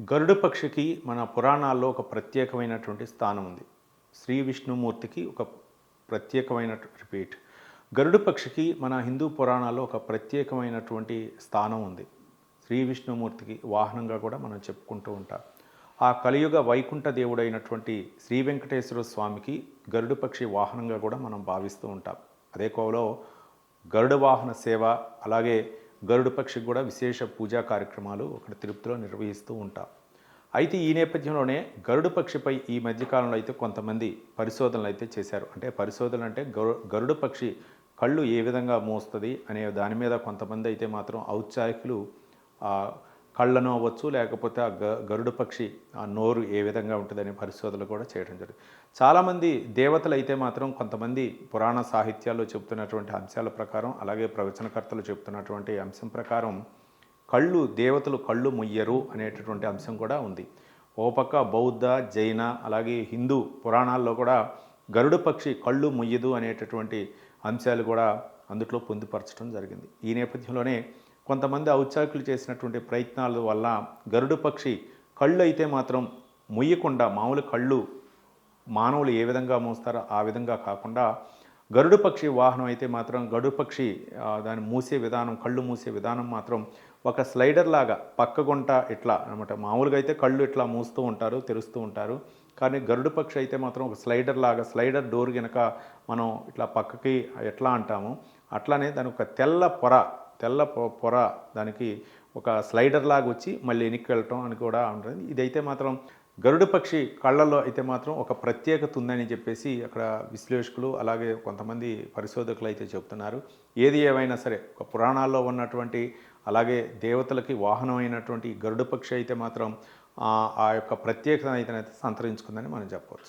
గరుడ పక్షికి మన పురాణాల్లో ఒక ప్రత్యేకమైనటువంటి స్థానం ఉంది. శ్రీ విష్ణుమూర్తికి ఒక ప్రత్యేకమైన రిపీట్ గరుడ పక్షికి మన హిందూ పురాణాల్లో ఒక ప్రత్యేకమైనటువంటి స్థానం ఉంది. శ్రీ విష్ణుమూర్తికి వాహనంగా కూడా మనం చెప్పుకుంటూ ఉంటాం. ఆ కలియుగ వైకుంఠ దేవుడైనటువంటి శ్రీ వెంకటేశ్వర స్వామికి గరుడ పక్షి వాహనంగా కూడా మనం భావిస్తూ ఉంటాం. అదే కోవలో గరుడ వాహన సేవ అలాగే గరుడ పక్షికి కూడా విశేష పూజా కార్యక్రమాలు అక్కడ తిరుపతిలో నిర్వహిస్తూ ఉంటాం. అయితే ఈ నేపథ్యంలోనే గరుడ పక్షిపై ఈ మధ్యకాలంలో అయితే కొంతమంది పరిశోధనలు అయితే చేశారు. అంటే పరిశోధనలు అంటే గరు గరుడ పక్షి కళ్ళు ఏ విధంగా మోస్తుంది అనే దాని మీద కొంతమంది అయితే మాత్రం ఔత్సాహికులు కళ్ళను అవ్వచ్చు లేకపోతే ఆ గ గరుడ పక్షి ఆ నోరు ఏ విధంగా ఉంటుందనే పరిశోధనలు కూడా చేయడం జరిగింది. చాలామంది దేవతలు అయితే మాత్రం కొంతమంది పురాణ సాహిత్యాల్లో చెబుతున్నటువంటి అంశాల ప్రకారం అలాగే ప్రవచనకర్తలు చెబుతున్నటువంటి అంశం ప్రకారం కళ్ళు దేవతలు కళ్ళు ముయ్యరు అనేటటువంటి అంశం కూడా ఉంది. ఓ పక్క బౌద్ధ జైన అలాగే హిందూ పురాణాల్లో కూడా గరుడ పక్షి కళ్ళు ముయ్యదు అనేటటువంటి అంశాలు కూడా అందుట్లో పొందుపరచడం జరిగింది. ఈ నేపథ్యంలోనే కొంతమంది ఔత్సాహికులు చేసినటువంటి ప్రయత్నాల వల్ల గరుడ పక్షి కళ్ళు అయితే మాత్రం ముయ్యకుండా మామూలు కళ్ళు మానవులు ఏ విధంగా మోస్తారో ఆ విధంగా కాకుండా గరుడ పక్షి వాహనం అయితే మాత్రం గరుడు పక్షి దాన్ని మూసే విధానం కళ్ళు మూసే విధానం మాత్రం ఒక స్లైడర్ లాగా పక్కగుంట ఇట్లా అనమాట. మామూలుగా అయితే కళ్ళు ఇట్లా మూస్తూ ఉంటారు తెరుస్తూ ఉంటారు. కానీ గరుడు పక్షి అయితే మాత్రం ఒక స్లైడర్ లాగా స్లైడర్ డోర్ కనుక మనం ఇట్లా పక్కకి ఎట్లా అంటాము అట్లానే దాని ఒక తెల్ల పొర తెల్ల పొ- పొర దానికి ఒక స్లైడర్ లాగా వచ్చి మళ్ళీ వెనక్కి వెళ్ళటం అని కూడా ఉంటుంది. ఇదైతే మాత్రం గరుడ పక్షి కళ్ళల్లో అయితే మాత్రం ఒక ప్రత్యేకత ఉందని చెప్పేసి అక్కడ విశ్లేషకులు అలాగే కొంతమంది పరిశోధకులు అయితే చెబుతున్నారు ఏది ఏమైనా సరే ఒక పురాణాల్లో ఉన్నటువంటి అలాగే దేవతలకి వాహనమైనటువంటి గరుడ పక్షి అయితే మాత్రం ఆ యొక్క ప్రత్యేకత అయితే సంతరించుకుందని మనం చెప్పవచ్చు.